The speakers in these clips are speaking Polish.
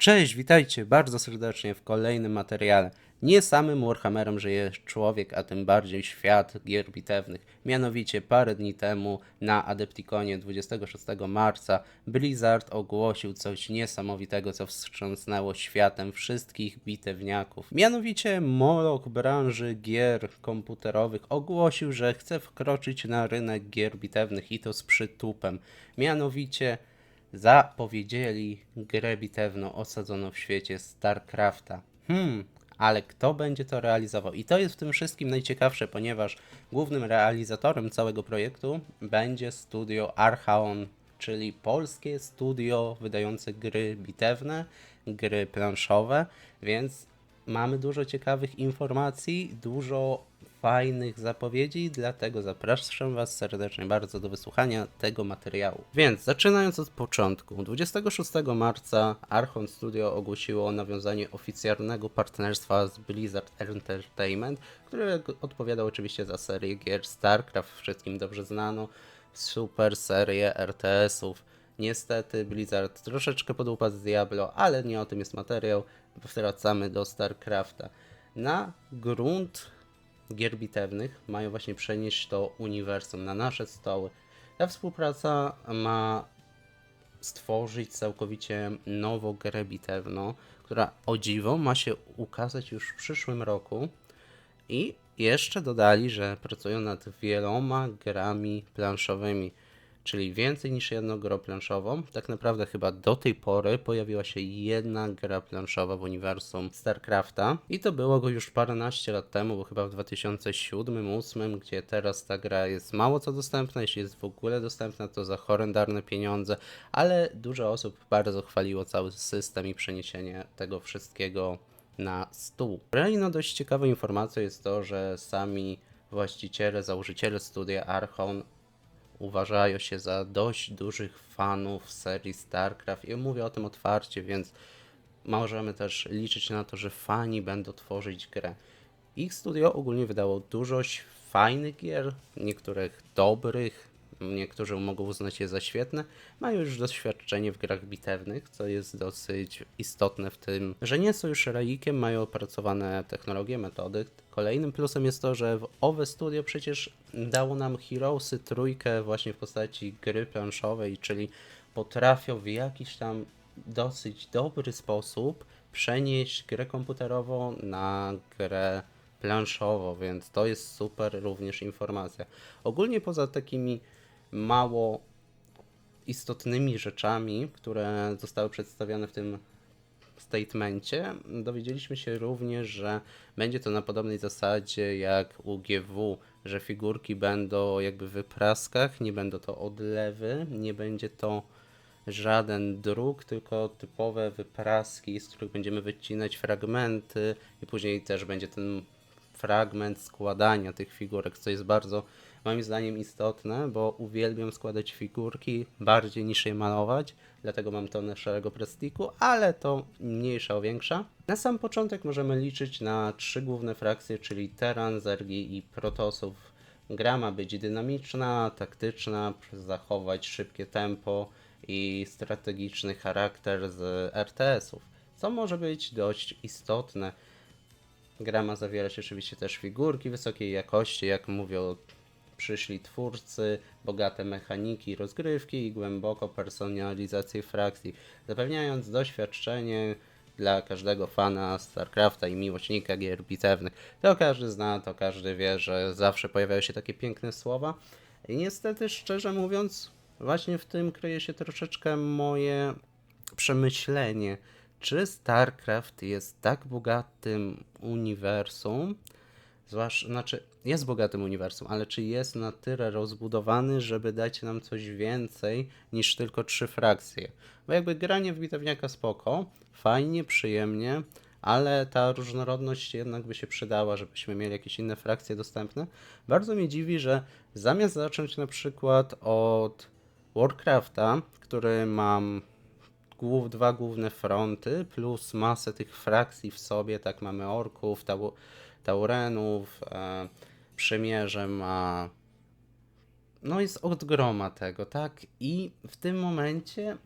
Cześć, witajcie bardzo serdecznie w kolejnym materiale. Nie samym Warhammerem żyje człowiek, a tym bardziej świat gier bitewnych. Mianowicie parę dni temu na Adepticonie 26 marca Blizzard ogłosił coś niesamowitego, co wstrząsnęło światem wszystkich bitewniaków. Mianowicie Moloch branży gier komputerowych ogłosił, że chce wkroczyć na rynek gier bitewnych i to z przytupem. Mianowicie zapowiedzieli grę bitewną osadzoną w świecie StarCrafta. Hmm, ale kto będzie to realizował? I to jest w tym wszystkim najciekawsze, ponieważ głównym realizatorem całego projektu będzie studio Archaon, czyli polskie studio wydające gry bitewne, gry planszowe, więc mamy dużo ciekawych informacji, dużo fajnych zapowiedzi, dlatego zapraszam Was serdecznie bardzo do wysłuchania tego materiału. Więc zaczynając od początku, 26 marca Archon Studio ogłosiło nawiązanie oficjalnego partnerstwa z Blizzard Entertainment, które odpowiadał oczywiście za serię gier StarCraft, wszystkim dobrze znano, super serię RTS-ów. Niestety Blizzard troszeczkę podupadł z Diablo, ale nie o tym jest materiał. Wracamy do StarCrafta. Na grunt gier bitewnych mają właśnie przenieść to uniwersum na nasze stoły. Ta współpraca ma stworzyć całkowicie nową grę bitewną, która o dziwo ma się ukazać już w przyszłym roku i jeszcze dodali, że pracują nad wieloma grami planszowymi czyli więcej niż jedną grę planszową. Tak naprawdę chyba do tej pory pojawiła się jedna gra planszowa w uniwersum StarCrafta i to było go już paręnaście lat temu, bo chyba w 2007-2008, gdzie teraz ta gra jest mało co dostępna, jeśli jest w ogóle dostępna to za horrendarne pieniądze, ale dużo osób bardzo chwaliło cały system i przeniesienie tego wszystkiego na stół. Kolejną dość ciekawą informacją jest to, że sami właściciele, założyciele studia Archon uważają się za dość dużych fanów serii StarCraft i mówię o tym otwarcie, więc możemy też liczyć na to, że fani będą tworzyć grę. Ich studio ogólnie wydało dużo fajnych gier, niektórych dobrych, niektórzy mogą uznać je za świetne, mają już doświadczenie w grach bitewnych, co jest dosyć istotne w tym, że nie są już relikiem, mają opracowane technologie, metody. Kolejnym plusem jest to, że w owe studio przecież dało nam Heroesy trójkę właśnie w postaci gry planszowej, czyli potrafią w jakiś tam dosyć dobry sposób przenieść grę komputerową na grę planszową, więc to jest super również informacja. Ogólnie poza takimi mało istotnymi rzeczami, które zostały przedstawione w tym statemencie, dowiedzieliśmy się również, że będzie to na podobnej zasadzie jak u GW, że figurki będą jakby w wypraskach, nie będą to odlewy, nie będzie to żaden druk, tylko typowe wypraski, z których będziemy wycinać fragmenty i później też będzie ten fragment składania tych figurek, co jest bardzo moim zdaniem istotne, bo uwielbiam składać figurki bardziej niż je malować, dlatego mam tonę szarego plastiku, ale to mniejsza o większa. Na sam początek możemy liczyć na trzy główne frakcje, czyli Teran, Zergi i Protosów. Gra ma być dynamiczna, taktyczna, zachować szybkie tempo i strategiczny charakter z RTS-ów, co może być dość istotne. Gra ma zawierać oczywiście też figurki wysokiej jakości, jak mówią przyszli twórcy, bogate mechaniki rozgrywki i głęboko personalizację frakcji, zapewniając doświadczenie dla każdego fana StarCrafta i miłośnika gier bitewnych. To każdy zna, to każdy wie, że zawsze pojawiają się takie piękne słowa. I niestety, szczerze mówiąc, właśnie w tym kryje się troszeczkę moje przemyślenie. Czy StarCraft jest tak bogatym uniwersum, Zwłaszcza, znaczy, jest bogatym uniwersum, ale czy jest na tyle rozbudowany, żeby dać nam coś więcej niż tylko trzy frakcje? Bo jakby granie w bitewniaka spoko, fajnie, przyjemnie, ale ta różnorodność jednak by się przydała, żebyśmy mieli jakieś inne frakcje dostępne. Bardzo mnie dziwi, że zamiast zacząć na przykład od Warcrafta, który mam głów, dwa główne fronty, plus masę tych frakcji w sobie, tak mamy orków, tau Taurenów, e, przymierze ma. No jest od groma tego, tak? I w tym momencie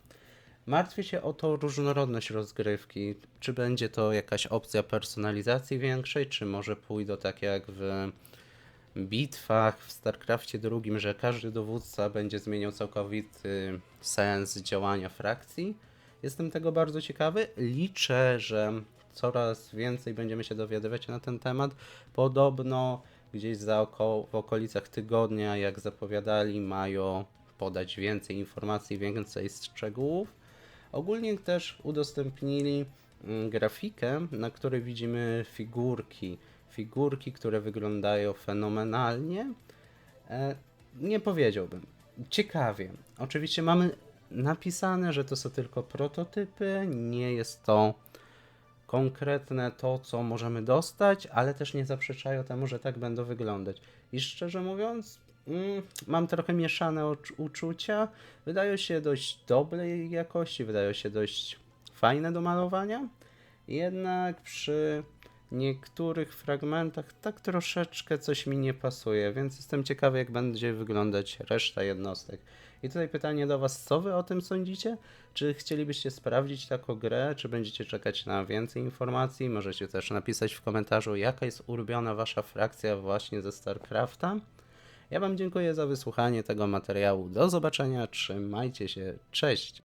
Martwię się o tą różnorodność rozgrywki. Czy będzie to jakaś opcja personalizacji większej, czy może pójdą tak jak w bitwach w StarCraftie II, że każdy dowódca będzie zmieniał całkowity sens działania frakcji. Jestem tego bardzo ciekawy. Liczę, że coraz więcej będziemy się dowiadywać na ten temat. Podobno gdzieś za oko- w okolicach tygodnia, jak zapowiadali, mają podać więcej informacji, więcej szczegółów. Ogólnie też udostępnili mm, grafikę, na której widzimy figurki. Figurki, które wyglądają fenomenalnie. E, nie powiedziałbym. Ciekawie. Oczywiście mamy napisane, że to są tylko prototypy, nie jest to konkretne to, co możemy dostać, ale też nie zaprzeczają temu, że tak będą wyglądać. I szczerze mówiąc, mm, mam trochę mieszane uczucia. Wydają się dość dobrej jakości, wydają się dość fajne do malowania. Jednak przy niektórych fragmentach tak troszeczkę coś mi nie pasuje, więc jestem ciekawy, jak będzie wyglądać reszta jednostek. I tutaj pytanie do Was, co Wy o tym sądzicie? Czy chcielibyście sprawdzić taką grę, czy będziecie czekać na więcej informacji? Możecie też napisać w komentarzu, jaka jest ulubiona Wasza frakcja właśnie ze StarCrafta. Ja Wam dziękuję za wysłuchanie tego materiału. Do zobaczenia, trzymajcie się, cześć!